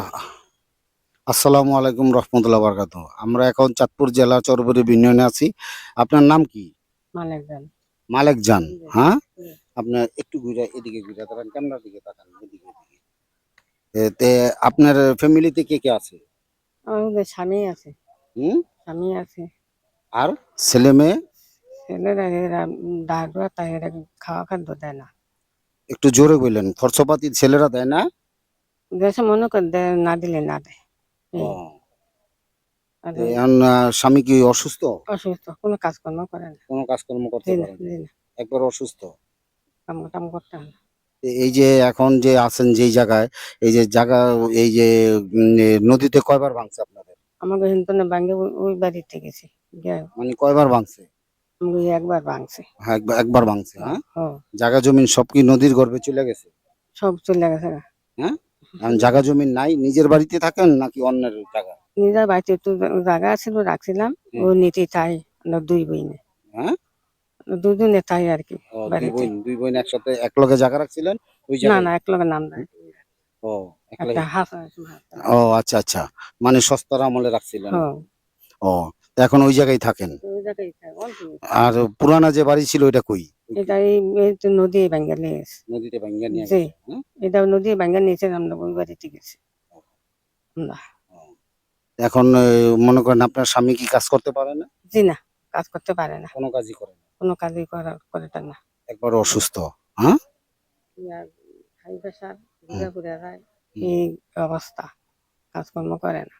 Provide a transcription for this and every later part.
আল্লাহ আসসালামু আলাইকুম রহমতুল্লাহ বরকাত আমরা এখন চাঁদপুর জেলা চরবরি ইউনিয়নে আছি। আপনার নাম কি? মালিক জান। হ্যাঁ? আপনার একটু ঘুরে এদিকে ঘুরে তাকান ক্যামেরার দিকে তাকান এদিকে তে আপনার ফ্যামিলিতে কে কে আছে? আমাদের স্বামী আছে। হুম? স্বামী আছে। আর ছেলে মেয়ে? ছেলেরা এরা দাদুয়া তাই এরা খাওয়া খাদ্য দেয় না। একটু জোরে বললেন খরচপাতি ছেলেরা দেয় না? দেশে মনে করে না দিলে না দেয় এখন, স্বামী কি অসুস্থ? অসুস্থ কোনো কাজকর্ম করে না। কোনো কাজকর্ম করতে না পারে না। একবার অসুস্থ? কাম টাম করতে হয় না। এই যে এখন যে আছেন যেই জায়গায় এই যে জায়গা এই যে নদীতে কয়বার ভাঙছে আপনাদের? আমাকে হিন্দনে ভাঙ্গে ওই- বাড়িতে গেছি। মানে কয়বার ভাঙছে? একবার ভাঙছে। হ্যাঁ একবার ভাঙছে হ্যাঁ? জায়গা জমিন সব কি নদীর গর্ভে চলে গেছে? সব চলে গেছে এখন জায়গা জমিন নাই নিজের বাড়িতে থাকেন নাকি অন্যের জায়গা? নিজের বাড়িতে একটু জায়গা ছিল রাখছিলাম ও নিতে তাই আমরা দুই বইনে হ্যাঁ? দুজনে তাই আর কি দুই। বোন দুই বোন একসাথে এক লগে জায়গা রাখছিলেন? ওই না না এক লগে নাম দেয় ও আচ্ছা আচ্ছা। মানে সস্তার আমলে রাখছিলেন? হ্যাঁ। ও এখন ওই জায়গায় থাকেন। আর পুরানা যে বাড়ি ছিল ওইটা কই? এটা এই নদী ভাঙ্গা নিয়েছে নদীতে ভাঙ্গা নিয়ে গেছে, এটা নদী ভাঙ্গা নিয়েছে আমরা ওই বাড়িতে গেছি। না। এখন মনে করেন আপনার স্বামী কি কাজ করতে পারে না? জি না কাজ করতে পারে না। কোনো কাজই করে না? কোনো কাজই করা না। একবার অসুস্থ হ্যাঁ? হাই প্রেশার ঘুরে যায় এই অবস্থা কাজকর্ম করে না।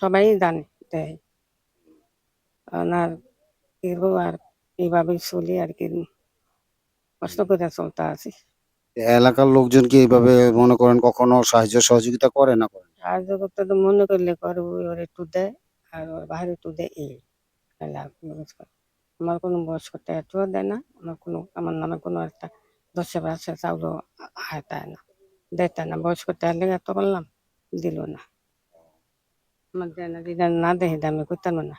সবাই জানে দেয়। আর এরকম আর এইভাবে চলি আর কি। কষ্ট করে চলতে আছি। এলাকার লোকজন কি এইভাবে মনে করেন কখনো সাহায্য সহযোগিতা করে না করে? সাহায্য করতে তো মনে করলে করব ওর একটু দেয় আর ওর বাইরে একটু দেয় এই। আমার কোনো বয়স্ক একটুও দেয় না আমার কোনো আমার নামে কোনো একটা দশে বাসে চাউলও হাতায় না দেয় না। বয়স্ক লেগে এত করলাম দিল না। আমার দেয় না দিদা না দেয় আমি করতাম না।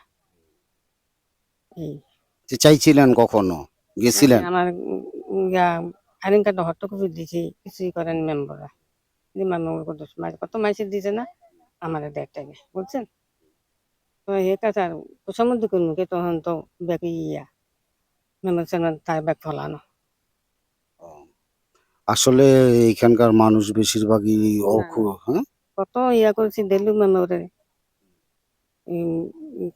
এই। চাইছিলেন কখনো? গেছিলেন? আমার ইয়া আইন কার্ড হট্টকপি দিছি কিছুই করেন মেম্বাররা দিমার মেম্বার কত মাসে দিছে না আমার দেড় টাইমে বুঝছেন? তো এ কাছে আর সমুদ্র করুন কে তখন তো ব্যাগ ইয়া মেম্বার চেয়ারম্যান তার ব্যাগ ফলানো। আসলে এখানকার মানুষ বেশিরভাগই অখু হ্যাঁ? কত ইয়া করেছি দিলু মেম্বারে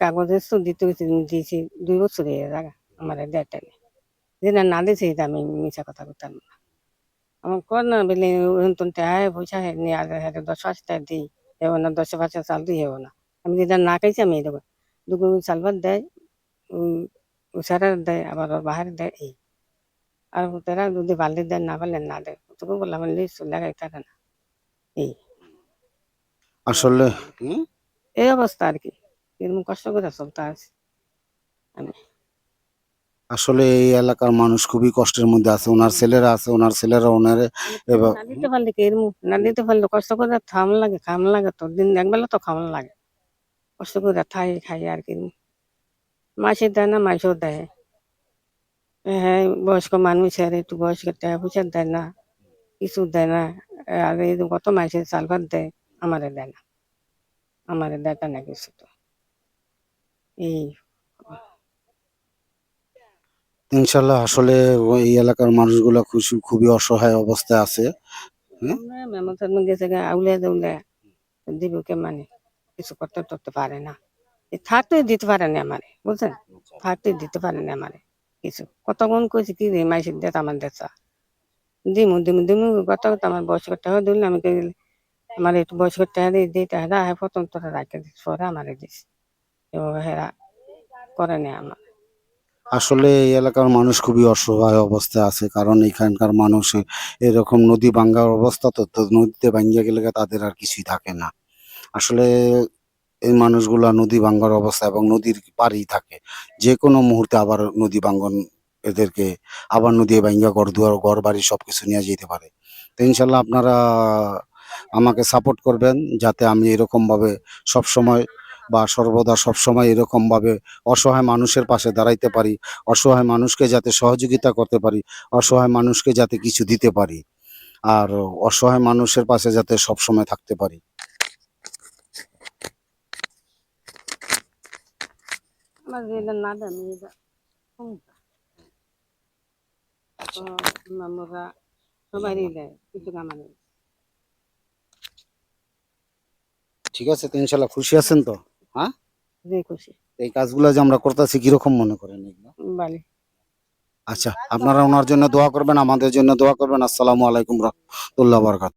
কাগজের তো দিতে দিয়েছি দুই বছর জায়গা আমার দেড় টাইমে যেটা না দিয়েছে এটা আমি মিশা কথা করতাম না। আমার কর না বলে তখন টাকা পয়সা নিয়ে আর হাতে দশ পাঁচ টাকা দিই হেব না দশ পাঁচ চাল দিই হেব না। আমি যেটা না খাইছি আমি দেবো দুটো চালবার দেয় উষারা দেয় আবার ওর বাহার দেয় এই। আর তারা যদি বাল্টি দেয় না পারলে না দেয়। তোকে বললাম লিস্ট লাগাই থাকে না। এই। আসলে এই অবস্থা আর কি। এরকম কষ্ট করে চলতে আছে আমি আসলে এই এলাকার মানুষ খুবই কষ্টের মধ্যে আছে। ওনার ছেলেরা আছে, ওনার ছেলেরা ওনার দিতে পারলে না দিতে পারলে কষ্ট করে থাম লাগে, খাম লাগে তো। দিন একবেলা তো খাম লাগে। কষ্ট করে খাই খাই আর কি। মাসে দেয় না, মাসেও দেয়। হ্যাঁ বয়স্ক মানুষ আর একটু বয়স্ক টাকা পয়সা দেয় না, কিছু দেয় না। আর এই কত মাসে চাল ভাত দেয়, আমারে দেয় না। আমারে দেয় না কিছু তো। এই ইনশাল্লাহ আসলে এই এলাকার মানুষগুলা খুশি, খুবই অসহায় অবস্থায় আছে। থেকে আউলে দৌলে দিবকে মানে? কিছু করতে করতে পারে না। এ থাকতে দিতে পারে না আমারে, বুঝছেন? থাকতে দিতে পারে না আমারে কিছু। কতক্ষণ কইছি কি রে মাইসিক দেত আমার দেশা দিমু দিমু দিমু, কত কত আমার বয়স করতে হয় দিলে আমি আমার একটু বয়স করতে হয় টাকা হয় প্রথম তোরা রাখে দিস, পরে আমারে দিস। এবং হেরা করে না আমার। আসলে এই এলাকার মানুষ খুবই অসহায় অবস্থায় আছে, কারণ এখানকার মানুষ এরকম নদী ভাঙ্গার অবস্থা তো তো নদীতে ভাঙ্গিয়া গেলে তাদের আর কিছুই থাকে না। আসলে এই মানুষগুলা নদী ভাঙ্গার অবস্থা এবং নদীর পাড়েই থাকে। যে কোনো মুহূর্তে আবার নদী ভাঙ্গন এদেরকে, আবার নদী ভাঙ্গা ঘর দুয়ার ঘর বাড়ি সব কিছু নিয়ে যেতে পারে। তো ইনশাল্লাহ আপনারা আমাকে সাপোর্ট করবেন যাতে আমি এরকম ভাবে সব সময় বা সর্বদা সবসময় এরকমভাবে অসহায় মানুষের পাশে দাঁড়াইতে পারি অসহায় মানুষকে যাতে সহযোগিতা করতে পারি অসহায় মানুষকে যাতে কিছু দিতে পারি আর অসহায় মানুষের পাশে যাতে সবসময় থাকতে পারি। আচ্ছা। ঠিক আছে তো ইনশাল্লাহ খুশি আছেন তো? যে খুশি। এই কাজগুলো যে আমরা করতেছি কীরকম মনে করেন এগুলো? আচ্ছা আপনারা ওনার জন্য দোয়া করবেন আমাদের জন্য দোয়া করবেন। আসসালামু আলাইকুম রহমতুল্লাহ বরকাত